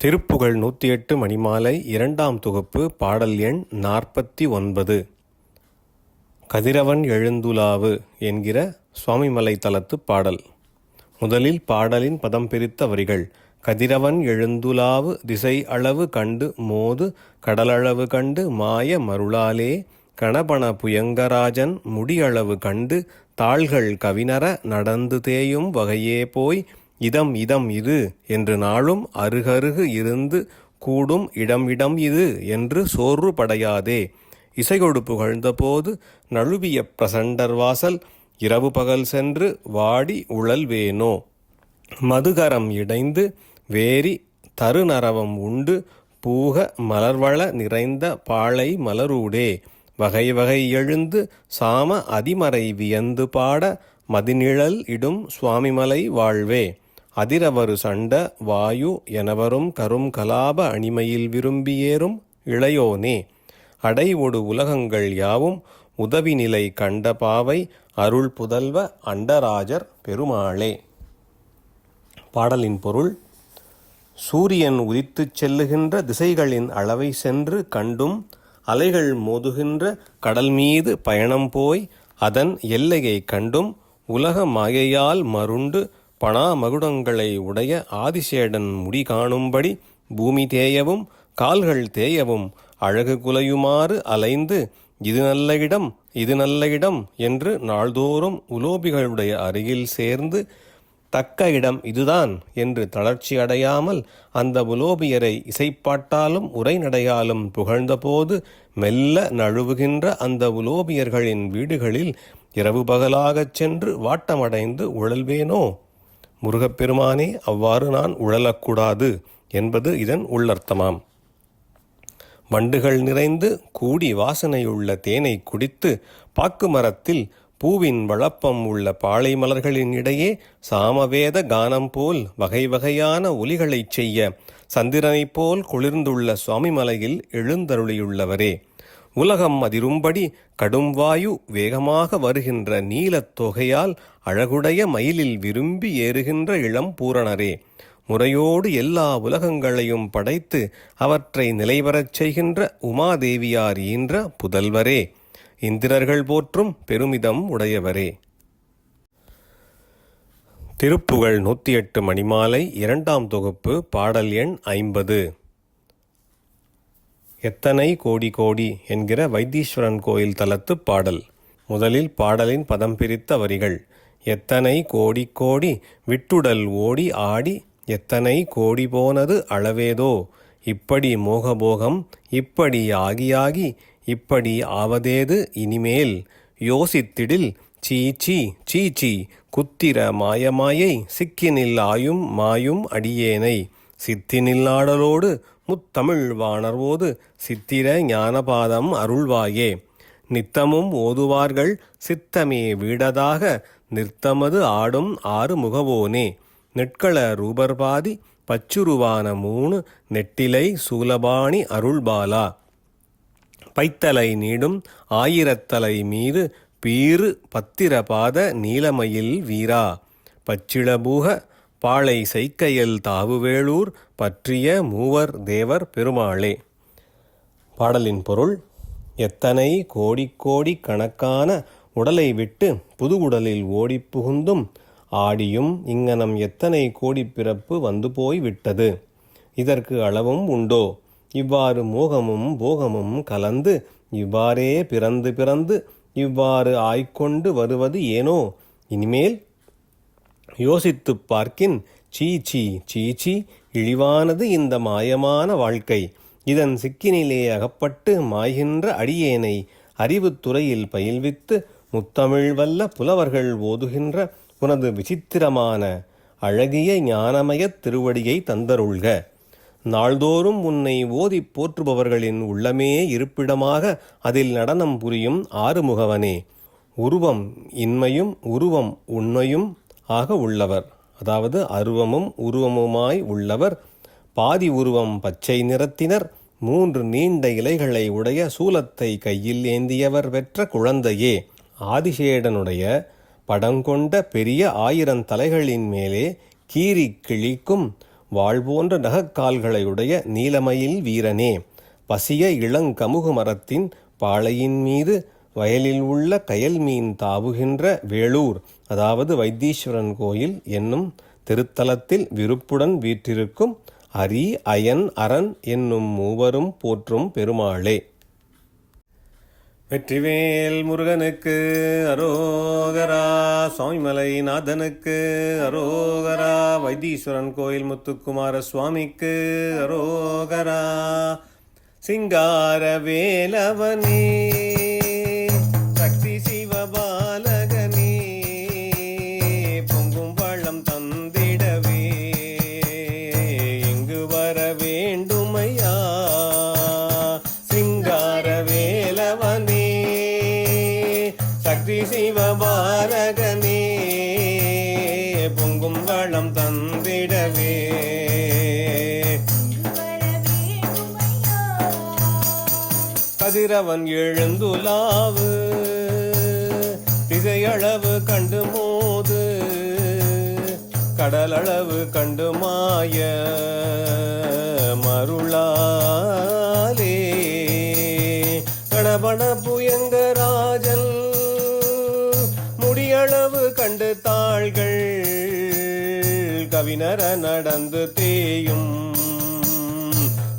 திருப்புகழ் நூற்றி எட்டு மணிமாலை இரண்டாம் தொகுப்பு பாடல் எண் நாற்பத்தி ஒன்பது. கதிரவன் எழுந்துலாவு என்கிற சுவாமிமலை தலத்து பாடல். முதலில் பாடலின் பதம் பிரித்த வரிகள். கதிரவன் எழுந்துலாவு திசை அளவு கண்டு மோது கடலளவு கண்டு மாய மருளாலே கணபண புயங்கராஜன் முடியளவு கண்டு தாள்கள் கவினர நடந்து தேயும் வகையே போய் இதம் இதம் இது என்று நாளும் அருகருகு இருந்து கூடும் இடம் இடம் இது என்று சோர்வு படையாதே. இசைகொடு புகழ்ந்தபோது நழுவிய பிரசண்டர் வாசல் இரவு பகல் சென்று வாடி உழல்வேனோ மதுகரம் இடைந்து வேரி தருநரவம் உண்டு பூக மலர்வள நிறைந்த பாளை மலரூடே. வகை வகை எழுந்து சாம அதிமறை வியந்து பாட மதிநிழல் இடும் சுவாமிமலை வாழ்வே. அதிரவரு சண்ட வாயு எனவரும் கரும் கலாப அணிமையில் விரும்பியேறும் இளையோனே. அடைவொடு உலகங்கள் யாவும் உதவி நிலை கண்ட பாவை அருள் புதல்வ அண்டராஜர் பெருமாளே. பாடலின் பொருள் சூரியன் உதித்துச் செல்லுகின்ற திசைகளின் அளவை சென்று கண்டும் அலைகள் மோதுகின்ற கடல் மீது பயணம் போய் அதன் எல்லையை கண்டும் உலக மாயையால் மருண்டு பணாமகுடங்களை உடைய ஆதிசேடன் முடி காணும்படி பூமி தேயவும் கால்கள் தேயவும் அழகு குலையுமாறு அலைந்து இது நல்ல இடம் இது நல்ல இடம் என்று நாள்தோறும் உலோபிகளுடைய அருகில் சேர்ந்து தக்க இடம் இதுதான் என்று தளர்ச்சி அடையாமல் அந்த உலோபியரை இசைப்பாட்டாலும் உரைநடையாலும் புகழ்ந்தபோது மெல்ல நழுவுகின்ற அந்த உலோபியர்களின் வீடுகளில் இரவு பகலாகச் சென்று வாட்டமடைந்து உழல்வேனோ? முருகப்பெருமானே அவ்வாறு நான் உழலக்கூடாது என்பது இதன் உள்ளர்த்தமாம். வண்டுகள் நிறைந்து கூடி வாசனையுள்ள தேனை குடித்து பாக்கு மரத்தில் பூவின் வளப்பம் உள்ள பாலை மலர்களின் இடையே சாமவேத கானம் போல் வகை வகையான ஒலிகளைச் செய்ய சந்திரனைப் போல் குளிர்ந்துள்ள சுவாமிமலையில் எழுந்தருளியுள்ளவரே. உலகம் அதிரும்படி கடும் வாயு வேகமாக வருகின்ற நீலத் தொகையால் அழகுடைய மயிலில் விரும்பி ஏறுகின்ற இளம் பூரணரே. முறையோடு எல்லா உலகங்களையும் படைத்து அவற்றை நிலைவரச் செய்கின்ற உமாதேவியார் ஈன்ற புதல்வரே. இந்திரர்கள் போற்றும் பெருமிதம் உடையவரே. திருப்புகழ் நூற்றி எட்டு மணிமாலை இரண்டாம் தொகுப்பு பாடல் எண் ஐம்பது. எத்தனை கோடி கோடி என்கிற வைத்தீஸ்வரன் கோயில் தலத்து பாடல். முதலில் பாடலின் பதம் பிரித்த வரிகள். எத்தனை கோடி கோடி விட்டுடல் ஓடி ஆடி எத்தனை கோடி போனது அளவேதோ. இப்படி மோகபோகம் இப்படி ஆகியாகி இப்படி ஆவதேது இனிமேல். யோசித்திடில் சீச்சி சீச்சி குத்திர மாயமாயை சிக்கினில் ஆயும் மாயும் அடியேனை. சித்தினில்லாடலோடு முத்தமிழ் வாணர்வோது சித்திர ஞானபாதம் அருள்வாயே. நித்தமும் ஓதுவார்கள் சித்தமே வீடதாக நிறுத்தமது ஆடும் ஆறு முகவோனே நெட்கள ரூபர்பாதி பச்சுருவான மூணு நெட்டிலை சூலபாணி அருள்பாலா. பைத்தலை நீடும் ஆயிரத்தலை மீது பீறு பத்திரபாத நீலமயில் வீரா. பச்சிளபூக பாளை செய்கையில் தாவுவேளூர் பற்றிய மூவர் தேவர் பெருமாளே. பாடலின் பொருள் எத்தனை கோடி கோடி கணக்கான உடலை விட்டு புது உடலில் ஓடிப் புகுந்தும் ஆடியும் இங்கனம் எத்தனை கோடி பிறப்பு வந்து போய் விட்டது? இதற்கு அளவும் உண்டோ? இவ்வாறு மோகமும் போகமும் கலந்து இவ்வாறே பிறந்து பிறந்து இவ்வாறு ஆய்க்கொண்டு வருவது ஏனோ? இனிமேல் யோசித்துப் பார்க்கின் சீச்சி சீச்சி இழிவானது இந்த மாயமான வாழ்க்கை. இதன் சிக்கினிலே அகப்பட்டு மாய்கின்ற அடியேனை அறிவுத்துறையில் பயில்வித்து முத்தமிழ் வல்ல புலவர்கள் ஓதுகின்ற உனது விசித்திரமான அழகிய ஞானமயத் திருவடியை தந்தருள்க. நாள்தோறும் உன்னை ஓதிப் போற்றுபவர்களின் உள்ளமே இருப்பிடமாக அதில் நடனம் புரியும் ஆறுமுகவனே. உருவம் இன்மையும் உருவம் உண்மையும் ஆக உள்ளவர். அதாவது அருவமும் உருவமுமாய் உள்ளவர். பாதி உருவம் பச்சை நிறத்தினர். மூன்று நீண்ட இலைகளை உடைய சூலத்தை கையில் ஏந்தியவர் பெற்ற குழந்தையே. ஆதிசேடனுடைய படங்கொண்ட பெரிய ஆயிரம் தலைகளின் மேலே கீறி கிழிக்கும் வாழ்போன்ற நகக்கால்களையுடைய நீலமயில் வீரனே. பசிய இளங்கமுகு மரத்தின் பாளையின் மீது வயலில் உள்ள கயல் மீன் தாவுகின்ற வேளூர். அதாவது வைத்தீஸ்வரன் கோயில் என்னும் திருத்தலத்தில் விருப்புடன் வீற்றிருக்கும் அரி அயன் அரண் என்னும் மூவரும் போற்றும் பெருமாளே. வெற்றிவேல் முருகனுக்கு அரோகரா சுவாமிமலை நாதனுக்கு அரோகரா வைத்தீஸ்வரன் கோயில் முத்துக்குமார சுவாமிக்கு அரோகரா சிங்கார வேலவனே. பொங்கும் வளம் தந்திடவே. கதிரவன் எழுந்துலாவு திசையளவு கண்டு மோது கடலளவு கண்டு மாய மருளாலே. கணபண புயங்க கவினர நடந்து தேயும்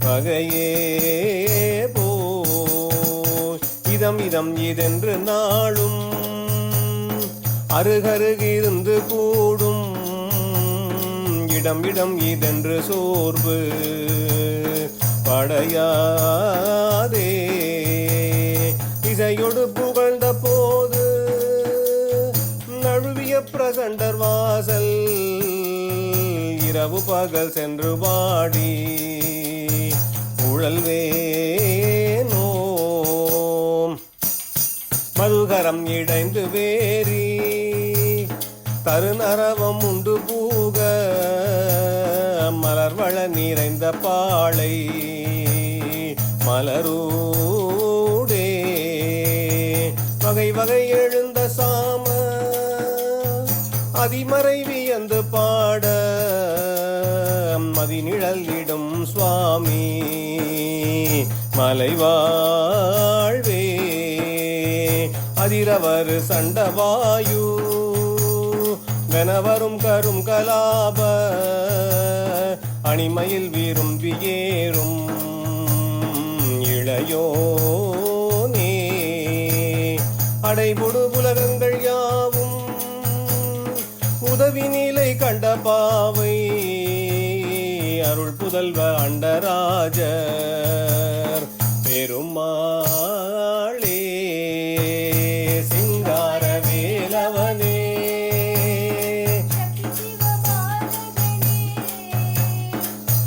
பகையே போ. இதம் இதம் இதென்று நாளும் அருகருகிருந்து கூடும். இடம் இடம் இதென்று சோர்வு படையாதே. இசையொடு புகழ்ந்த போது நழுவிய பிரகண்டர் வாசல் இரவு பகல் சென்று பாடி உழல்வேனோ மதுகரம் இடைந்து வேரி தருநரவம் உண்டு பூக மலர்வள நிறைந்த பாளை மலரூடே. வகை வகை எழுந்த சாம அதிமறைவி அந்த பாட மதிநிழலிடும் சுவாமி. மலைவாழ்வே அதிரவர் சண்டவாயு கனவரும் கரும் கலாப அணிமயில் விரும்பி ஏறும் இளையோனே. அடைபுடு புலகங்கள் யாவும் உதவி நிலை கண்ட பாவை முதல்வ புதல்வ அண்டராஜர் பெருமாளே சிங்கார வேலவனே.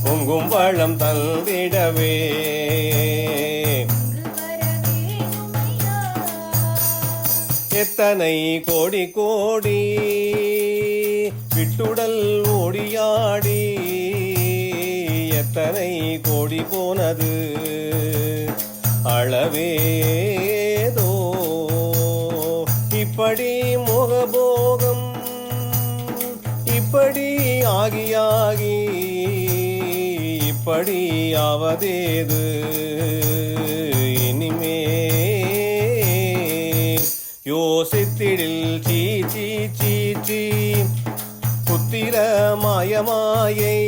பொங்கும் பழம் தந்திடவே. எத்தனை கோடி கோடி விட்டுடல் ஓடியாடி. எத்தனை கோடி போனது அளவேதோ. இப்படி முகபோகம் இப்படி ஆகியாகி இப்படி ஆவதேது? இனிமே யோசித்திடில் சீ சீ சீ சீ. புத்திர மாயமாயை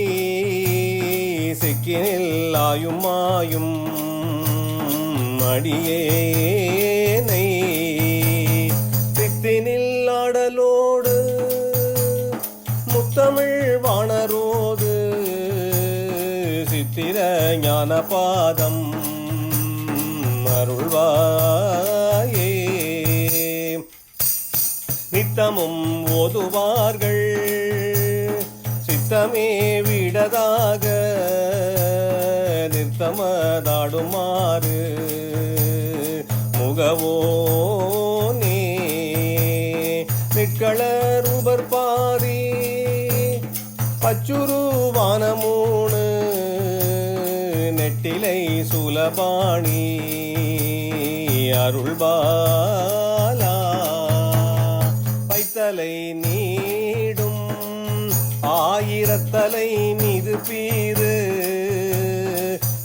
சிக்கினில் ஆயும் அடியேனை. சித்தினில் ஆடலோடு முத்தமிழ் வாணரோடு சித்திர ஞான பாதம் அருள்வாயே. நித்தமும் ஓதுவார்கள் சித்தமே விடதாக தமதாடுமாறு முகவோனே நிற்களருபர் பாரி பச்சுருவான மூணு நெட்டிலை சுலபாணி அருள்பாலா பைத்தலை நீடும் ஆயிரத்தலை மீது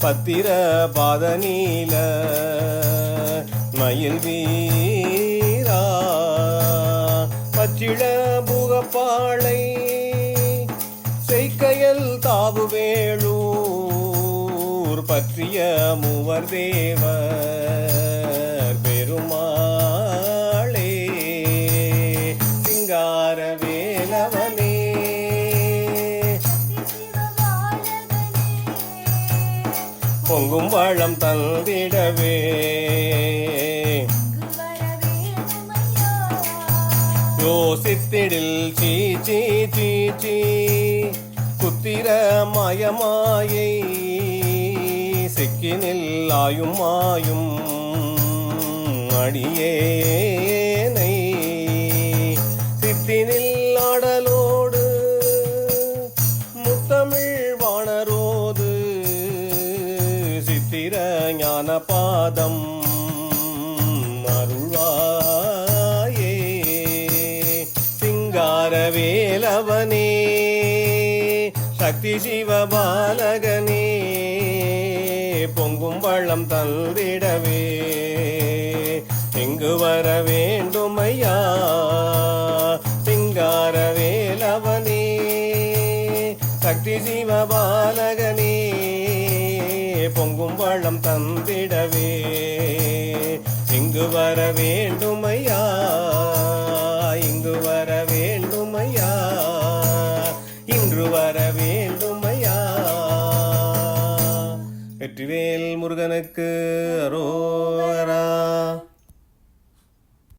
பத்திர பாத நீல மயில் வீரா. பச்சிழ புகப்பாளை செய்கையல் தாவு வேளூர் பற்றிய மூவர் தேவர். பொங்கும் வளம் தந்திடவே. யோசித்திடில் சீ சீ சீ சீ. குத்திர மயமாயை சிக்கினில் ஆயும் ஆயும் அடியே. வேலவனே சக்தி சிவபாலகனே பொங்கும் வள்ளம் தந்திடவே. எங்கு வர வேண்டும் ஐயா சிங்கார வேலவனே சக்தி சிவபாலகனே பொங்கும் வளம் தந்திடவே. இங்கு வர வேண்டும் முருகனுக்கு அரோகரா.